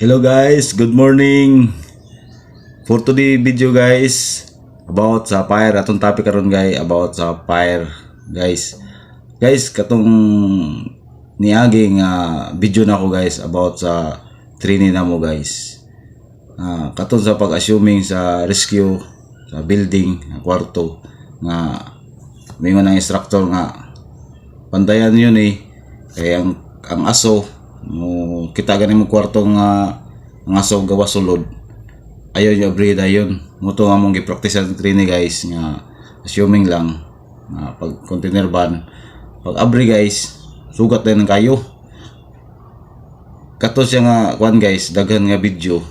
Hello guys, good morning. For today video guys, about sa fire atong topic karon guys about sa fire guys. Guys, katong niagi nga video na ko guys about sa training na mo guys. Ah, katon sa pag-assuming sa rescue sa building, kwarto nga may mga instructor nga pantayan yun eh kaya ang, ang aso mo kita ganin mo kwarto nga ang aso gawa sulod. Ayaw niya brida yun. Mo to nga mong gipractice ang training guys nga assuming lang nga pag container ban pag abri guys sugat din kayo. Kato siya nga kwan guys daghan nga video.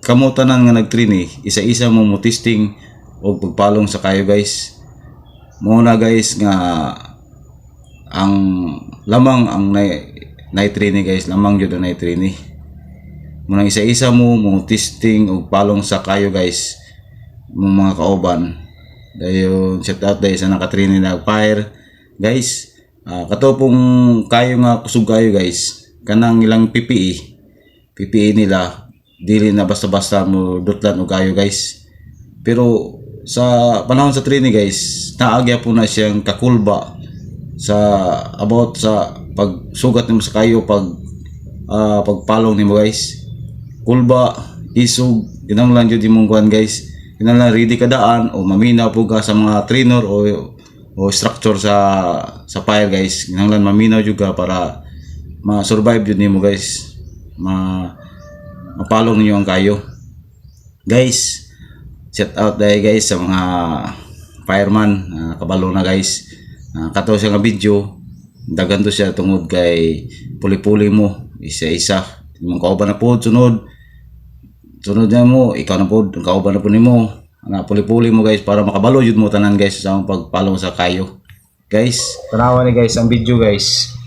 Kamo tanan nga nagtrini isa-isa mo mo testing o pagpalong sa kayo guys. Muna guys nga ang lamang ang na night training guys. Lamang jud ang night training. Muna isa-isa mo mo testing og palong sa kayo guys. Mong mga kauban dayon shout out dahil sa nakatraining na fire. Guys ah, kato pong kayo nga kusog kayo guys. Kanang ilang PPE PPE nila dili na basta-basta mo dutlan og kayo guys. Pero sa panahon sa training guys naagya po na siyang kakulba sa about sa pagsugat nimo sa kayo pag ah, pagpalong nimo guys. Kulba isog kinahanglan jud imong kuan guys. Kinahanglan ready ka daan o maminaw po ka sa mga trainer o o structure sa sa fire guys. Kinahanglan maminaw jud ka para ma-survive jud nimo guys. Ma mapalong ninyo ang kayo. Guys shout out dahil guys sa mga fireman ah, kabalo na guys uh, kato siya nga video. Dagan siya tungod kay puli-puli mo. Isa-isa. Imong kauban na po sunod. Sunod na mo ikaw na po ang kauban na po nimo. Ana puli-puli mo guys para makabalo jud mo tanan guys sa pagpalong sa kayo. Guys. Tanawa ni guys ang video guys.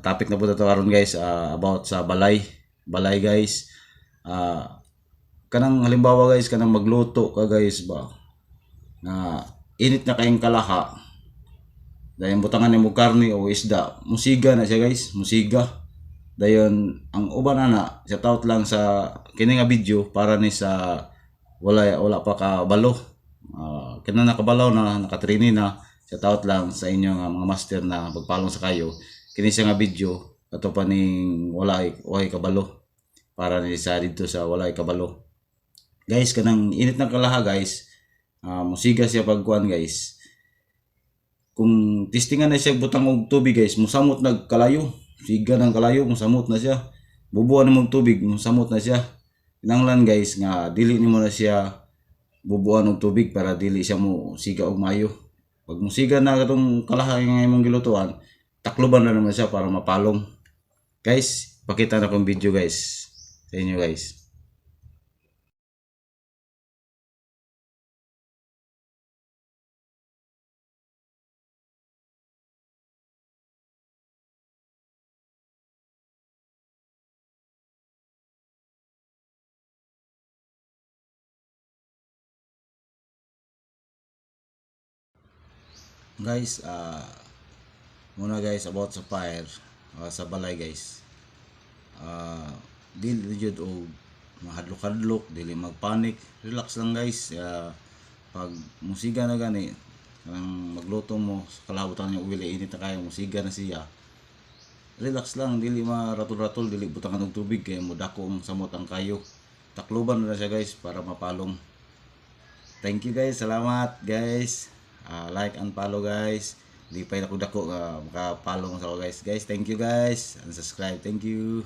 Topic na po ito karon guys ah, about sa balay. Balay guys. Ah, kanang halimbawa guys kanang magluto ka guys ba? Na init na kayong kalaha. Dayon butangan ni mo karne o isda musiga na siya guys musiga. Dayon ang uban ana sa taot lang sa kini nga video para ni sa wala wala pa ka balo. Uh, kina nakabalaw na nakatrini na sa taot lang sa inyo nga mga master na pagpalong sa kayo kini siya nga video ato pa ning wala way kabalo. Para ni sa dito sa wala kabalo. Guys kanang init ng kalaha guys. Ah, musiga siya pagkuan guys. Kung testingan na siya butang og tubig guys musamot nagkalayo siga ng kalayo musamot na siya. Bubuan mo tubig musamot na siya. Kinanglan guys nga dili nimo na siya bubuan og tubig para dili siya mo siga og mayo. Pag musiga na katong kalaha nga imong gilutuan takloban na naman siya para mapalong. Guys pakita na kong video guys. Sa inyo guys. Guys ah muna guys about sa fire ah, sa balay guys. Ah dili jud og mahadlok-hadlok dili magpanik relax lang guys Ah, pag musiga na gani ang magluto mo sa kalabutan yung uwili init na kayo musiga na siya. Relax lang dili maratol-ratol dili butangan og tubig kaya mo dako ang samot ang kayo. Takluban na siya guys para mapalong. Thank you guys salamat guys. Ah, like and follow guys di pa ako dako nga makapalong sa ako guys. Guys thank you guys. And subscribe thank you